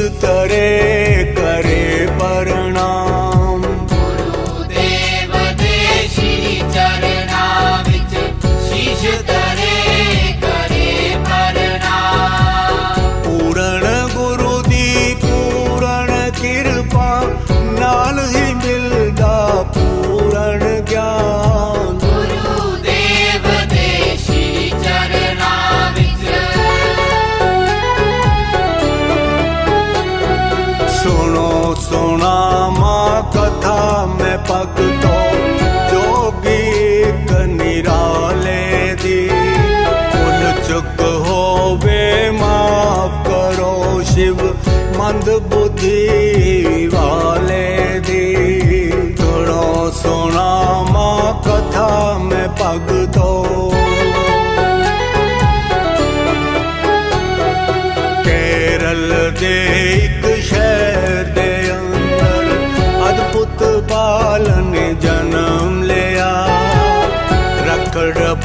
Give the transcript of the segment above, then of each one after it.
ਤਰੇ ਕਰੇ ਪ੍ਰਣਾਮ ਭਗਤੋ ਜੋਗੀ ਇੱਕ ਦੀ। ਭੁੱਲ ਚੁੱਕ ਹੋਵੇ ਮਾਫ ਕਰੋ ਸ਼ਿਵ ਮੰਦ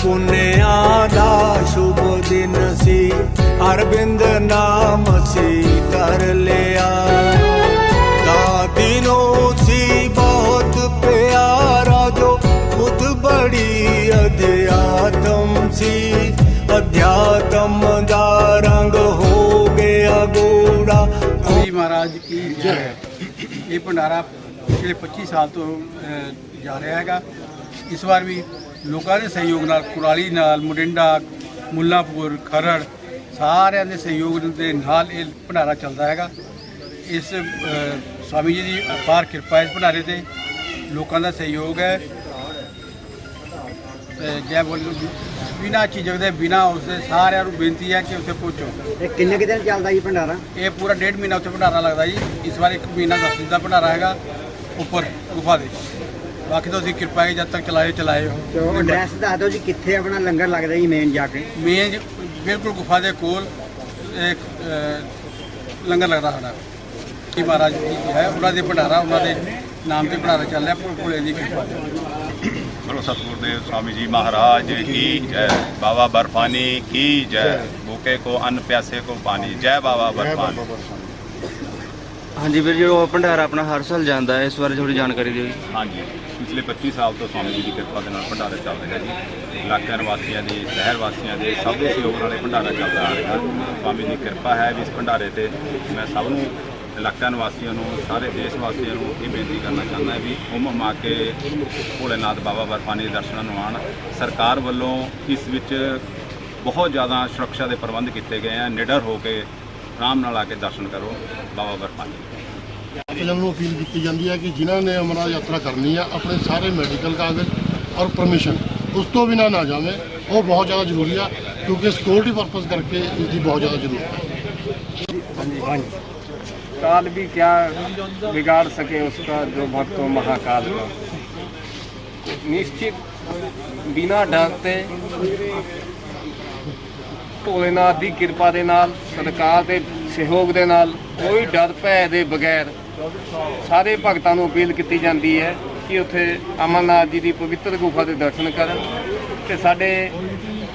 ਪੁੰਨਿਆ ਦਾ ਸ਼ੁਭ ਦਿਨ ਸੀ। ਅਰਬਿੰਦ ਨਾਮ ਸੀ ਧਰ ਲਿਆ। ਦਾਦੀ ਨੂੰ ਸੀ ਬਹੁਤ ਪਿਆਰਾ, ਜੋ ਖੁਦ ਬੜੀ ਅਧਿਆਤਮ ਸੀ। ਅਧਿਆਤਮ ਦਾ ਰੰਗ ਹੋ ਗਿਆ ਗੂੜਾ। ਜੀ ਮਹਾਰਾਜ ਕੀ ਜੈ। ਇਹ ਭੰਡਾਰਾ ਪਿਛਲੇ 25 ਸਾਲ ਤੋਂ ਜਾ ਰਿਹਾ ਹੈਗਾ। ਇਸ ਵਾਰ ਵੀ ਲੋਕਾਂ ਦੇ ਸਹਿਯੋਗ ਨਾਲ ਕੁਰਾਲੀ ਨਾਲ ਮੁਡਿੰਡਾ ਮੁੱਲਾਪੁਰ ਖਰੜ ਸਾਰਿਆਂ ਦੇ ਸਹਿਯੋਗ ਦੇ ਨਾਲ ਇਹ ਭੰਡਾਰਾ ਚੱਲਦਾ ਹੈਗਾ। ਇਸ ਸਵਾਮੀ ਜੀ ਦੀ ਅਪਾਰ ਕਿਰਪਾ ਇਸ ਭੰਡਾਰੇ ਤੇ ਲੋਕਾਂ ਦਾ ਸਹਿਯੋਗ ਹੈ। ਜੈ ਬੋਲੋ ਬਿਨਾ ਝਿਜਕ ਦੇ ਬਿਨਾ ਉਸਦੇ ਸਾਰਿਆਂ ਨੂੰ ਬੇਨਤੀ ਹੈ ਕਿ ਉੱਥੇ ਪਹੁੰਚੋ। ਇਹ ਕਿੰਨੇ ਕੁ ਦਿਨ ਚੱਲਦਾ ਜੀ ਭੰਡਾਰਾ? ਇਹ ਪੂਰਾ ਡੇਢ ਮਹੀਨਾ ਉੱਥੇ ਭੰਡਾਰਾ ਲੱਗਦਾ ਜੀ। ਇਸ ਵਾਰ ਇੱਕ ਮਹੀਨਾ ਦਸ ਦਿਨ ਦਾ ਭੰਡਾਰਾ ਹੈਗਾ ਉੱਪਰ ਗੁਫਾ ਦੇ ਬਾਕੀ ਤਾਂ ਕਿਰਪਾ ਹੈ ਜਦ ਤੱਕ ਚਲਾਏ ਚਲਾਏ ਹੋ। ਐਡਰੈਸ ਦੱਸ ਦਿਓ ਜੀ ਕਿੱਥੇ ਆਪਣਾ ਲੰਗਰ ਲੱਗਦਾ ਜੀ ਮੇਨ ਜਾ ਕੇ? ਮੇਨ ਬਿਲਕੁਲ ਗੁਫਾ ਦੇ ਕੋਲ ਇੱਕ ਲੰਗਰ ਲੱਗਦਾ ਸਾਡਾ। ਕੀ ਮਹਾਰਾਜ ਜੀ ਹੈ ਉਹਨਾਂ ਦੇ ਭੰਡਾਰਾ ਉਹਨਾਂ ਦੇ ਨਾਮ ਤੇ ਭੰਡਾਰਾ ਚੱਲ ਰਿਹਾ ਭੋਲੇ ਦੀ ਕਿਰਪਾ ਬੋਲੋ ਸਤਿਗੁਰ ਦੇਵ ਸਵਾਮੀ ਜੀ ਮਹਾਰਾਜ ਕੀ ਜੈ? ਬਾਬਾ ਬਰਫਾਨੀ ਕੀ ਜੈ? ਭੁਕੇ ਕੋ ਅਨ ਪਿਆਸੇ ਕੋ ਪਾਣੀ। ਜੈ ਬਾਬਾ ਬਰਫਾਨੀ। ਹਾਂਜੀ ਵੀਰ ਜੀ ਉਹ ਭੰਡਾਰਾ ਆਪਣਾ ਹਰ ਸਾਲ ਜਾਂਦਾ ਹੈ ਇਸ ਬਾਰੇ ਥੋੜੀ ਜਾਣਕਾਰੀ ਦਿਓ ਜੀ। ਹਾਂਜੀ। ਪਿਛਲੇ 25 ਸਾਲ ਤੋਂ ਸਵਾਮੀ ਜੀ ਦੀ ਕਿਰਪਾ ਦੇ ਨਾਲ ਭੰਡਾਰਾ ਚੱਲ ਰਿਹਾ ਜੀ। ਇਲਾਕਿਆਂ ਨਿਵਾਸੀਆਂ ਦੀ ਸ਼ਹਿਰ ਵਾਸੀਆਂ ਦੇ, ਸਭ ਦੇ ਸਹਿਯੋਗ ਨਾਲ ਇਹ ਭੰਡਾਰਾ ਚੱਲਦਾ ਆ ਰਿਹਾ। ਸਵਾਮੀ ਦੀ ਕਿਰਪਾ ਹੈ ਵੀ ਇਸ ਭੰਡਾਰੇ ਤੇ ਮੈਂ ਸਭ ਨੂੰ, ਇਲਾਕਿਆਂ ਨਿਵਾਸੀਆਂ ਨੂੰ, ਸਾਰੇ ਦੇਸ਼ ਵਾਸੀਆਂ ਨੂੰ ਇਹ ਬੇਨਤੀ ਕਰਨਾ ਚਾਹੁੰਦਾ ਵੀ ਉਮ ਮਾ ਕੇ ਭੋਲੇਨਾਥ ਬਾਬਾ ਬਰਫਾਨੀ ਦੇ ਦਰਸ਼ਨਾਂ ਨੂੰ ਆਉਣ। ਸਰਕਾਰ ਵੱਲੋਂ ਇਸ ਵਿੱਚ ਬਹੁਤ ਜ਼ਿਆਦਾ ਸੁਰੱਖਿਆ ਦੇ ਪ੍ਰਬੰਧ ਕੀਤੇ ਗਏ ਆ। ਨਿਡਰ ਹੋ ਕੇ ਆਰਾਮ ਨਾਲ ਆ ਕੇ ਦਰਸ਼ਨ ਕਰੋ ਬਾਬਾ ਬਰਫਾਨੀ। ਇਹਨਾਂ ਨੂੰ ਅਪੀਲ ਕੀਤੀ ਜਾਂਦੀ ਹੈ ਕਿ ਜਿਨ੍ਹਾਂ ਨੇ ਅਮਰਨਾਥ ਯਾਤਰਾ ਕਰਨੀ ਆ ਆਪਣੇ ਸਾਰੇ ਮੈਡੀਕਲ ਕਾਗਜ਼ ਔਰ ਪਰਮਿਸ਼ਨ ਉਸ ਤੋਂ ਬਿਨਾਂ ਨਾ ਜਾਵੇ ਉਹ ਬਹੁਤ ਜ਼ਿਆਦਾ ਜ਼ਰੂਰੀ ਆ ਕਿਉਂਕਿ ਸਿਕਿਉਰਿਟੀ ਪਰਪਸ ਕਰਕੇ ਇਸ ਦੀ ਬਹੁਤ ਜ਼ਿਆਦਾ ਜ਼ਰੂਰਤ ਹੈ काल भी क्या बिगाड़ सके उसका जो भक्त हो महाकाल का निश्चित बिना डरते ਭੋਲੇਨਾਥ ਦੀ ਕਿਰਪਾ ਦੇ ਨਾਲ ਸਰਕਾਰ ਦੇ ਸਹਿਯੋਗ ਦੇ ਨਾਲ ਕੋਈ ਡਰ ਭੈ ਦੇ ਬਗੈਰ ਸਾਰੇ ਭਗਤਾਂ ਨੂੰ ਅਪੀਲ ਕੀਤੀ ਜਾਂਦੀ ਹੈ ਕਿ ਉੱਥੇ ਅਮਰਨਾਥ ਜੀ ਦੀ ਪਵਿੱਤਰ ਗੁਫਾ ਦੇ ਦਰਸ਼ਨ ਕਰਨ ਤੇ ਸਾਡੇ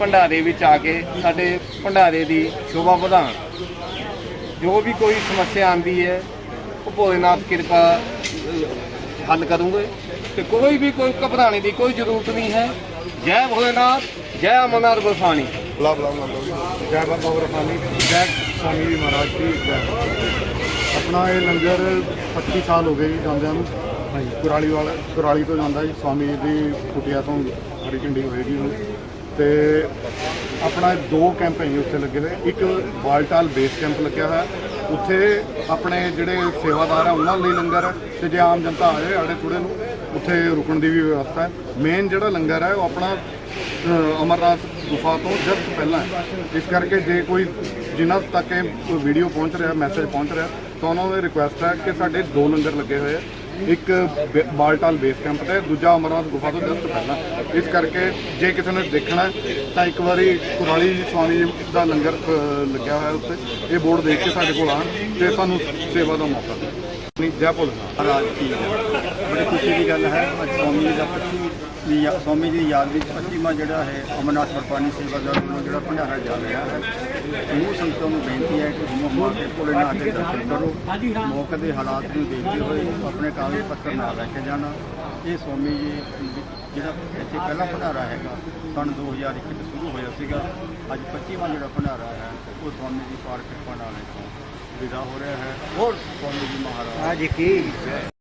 ਭੰਡਾਰੇ ਵਿੱਚ ਆ ਕੇ ਸਾਡੇ ਭੰਡਾਰੇ ਦੀ ਸ਼ੋਭਾ ਵਧਾਉਣ। ਜੋ ਵੀ ਕੋਈ ਸਮੱਸਿਆ ਆਂਦੀ ਹੈ, ਉਹ ਭੋਲੇਨਾਥ ਕਿਰਪਾ ਹੱਲ ਕਰੂੰਗੇ ਤੇ ਕੋਈ ਵੀ ਕੋਈ ਘਬਰਾਣੇ ਦੀ ਕੋਈ ਜ਼ਰੂਰਤ ਨਹੀਂ ਹੈ। ਜੈ ਭੋਲੇਨਾਥ, ਜੈ ਅਮਰਨਾਥ ਗੁਰਫਾਣੀ ਜੈ। ਬਾਬਾ ਗੁਰਫਾਨੀ ਜੈ ਸਵਾਮੀ ਜੀ ਮਹਾਰਾਜ ਜੀ ਜੈ। ਆਪਣਾ ਇਹ ਲੰਗਰ 25 ਸਾਲ ਹੋ ਗਏ ਜੀ ਜਾਂਦਿਆਂ ਨੂੰ। ਕੁਰਾਲੀ ਵਾਲਾ ਕੁਰਾਲੀ ਤੋਂ ਜਾਂਦਾ ਜੀ ਸਵਾਮੀ ਜੀ ਦੀ ਕੁਟਿਆ ਤੋਂ ਹਰੀ ਝੰਡੀ ਹੋਏਗੀ ਹੁਣ ਤੇ ਆਪਣਾ ਦੋ ਕੈਂਪ ਹੈ ਜੀ ਉੱਥੇ ਲੱਗੇ ਹੋਏ। ਇੱਕ ਬਾਲਟਾਲ ਬੇਸ ਕੈਂਪ ਲੱਗਿਆ ਹੋਇਆ। ਉੱਥੇ ਆਪਣੇ ਜਿਹੜੇ ਸੇਵਾਦਾਰ ਆ ਉਹਨਾਂ ਲਈ ਲੰਗਰ ਹੈ। ਤੇ ਜੇ ਆਮ ਜਨਤਾ ਆਏ ਆੜੇ ਥੋੜੇ ਨੂੰ ਉੱਥੇ ਰੁਕਣ ਦੀ ਵੀ ਵਿਵਸਥਾ ਹੈ। ਮੇਨ ਜਿਹੜਾ ਲੰਗਰ ਹੈ ਉਹ ਆਪਣਾ ਅਮਰਨਾਥ ਗੁਫਾ ਤੋਂ ਜਸਟ ਪਹਿਲਾਂ ਹੈ। ਇਸ ਕਰਕੇ ਜੇ ਕੋਈ ਜਿਨ੍ਹਾਂ ਤੱਕ ਇਹ ਵੀਡੀਓ ਪਹੁੰਚ ਰਿਹਾ ਮੈਸੇਜ ਪਹੁੰਚ ਰਿਹਾ ਤਾਂ ਉਹਨਾਂ ਨੂੰ ਰਿਕੁਐਸਟ ਹੈ ਕਿ ਸਾਡੇ ਦੋ ਲੰਗਰ ਲੱਗੇ ਹੋਏ ਆ। ਇੱਕ ਬੇ- ਬਾਲਟਾਲ ਬੇਸ ਕੈਂਪ ਤੇ ਦੂਜਾ ਅਮਰਨਾਥ ਗੁਫਾ ਤੋਂ ਜਸਟ ਪਹਿਲਾਂ। ਇਸ ਕਰਕੇ ਜੇ ਕਿਸੇ ਨੇ ਦੇਖਣਾ ਹੈ, ਤਾਂ ਇੱਕ ਵਾਰੀ ਕੁਰਾਲੀ ਸਵਾਮੀ ਜੀ ਦਾ ਲੰਗਰ ਅ, ਲੱਗਿਆ ਹੋਇਆ ਉੱਤੇ ਇਹ ਬੋਰਡ ਦੇਖ ਕੇ ਸਾਡੇ ਕੋਲ ਆਉਣ ਤੇ ਸਾਨੂੰ ਸੇਵਾ ਦਾ ਮੌਕਾ ਦੇਣ ਨਹੀਂ ਜੈ ਭੋਲੇਨਾਥ ਕੀ ਬੜੀ ਖੁਸ਼ੀ ਦੀ ਗੱਲ ਹੈ, ਅੱਜ ਸਵਾਮੀ ਜੀ ਦਾ 25 ਦੀ ਯਾ- ਸਵਾਮੀ ਜੀ ਦੀ ਯਾਦ ਵਿੱਚ 25ਵਾਂ ਜਿਹੜਾ ਹੈ, ਅਮਰਨਾਥ ਵਰਪਾਨੀ ਸੇਵਾਦਾਰ ਵੱਲੋਂ ਜਿਹੜਾ ਭੰਡਾਰਾ ਚੱਲ ਰਿਹਾ ਹੈ ਸਮੂਹ ਸੰਗਤਾਂ ਨੂੰ ਬੇਨਤੀ ਹੈ ਕਿ ਸਮੂਹ ਮਾਂ ਦੇ ਭੋਲੇਨਾਥ ਦੇ ਦਰਸ਼ਨ ਕਰੋ। ਮੌਕੇ ਦੇ ਹਾਲਾਤ ਨੂੰ ਦੇਖਦੇ ਹੋਏ ਆਪਣੇ ਕਾਗਜ਼ ਪੱਤਰ ਨਾਲ ਲੈ ਕੇ ਜਾਣਾ। ਇਹ ਸਵਾਮੀ ਜੀ ਜਿਹੜਾ ਇੱਥੇ ਪਹਿਲਾ ਭੰਡਾਰਾ ਹੈਗਾ ਸਨ 2001 ਤੋਂ ਸ਼ੁਰੂ ਹੋਇਆ ਸੀਗਾ। ਅੱਜ 25ਵਾਂ ਜਿਹੜਾ ਭੰਡਾਰਾ ਹੈ, ਉਹ ਸਵਾਮੀ ਜੀ ਪਾਰ ਕਿਰਪਾ ਨਾਲ ਇੱਥੋਂ ਵਿਦਾ ਹੋ ਰਿਹਾ ਹੈ। ਹੋਰ? ਸਵਾਮੀ ਜੀ ਮਹਾਰਾਜ? ਅੱਜ ਕੀ?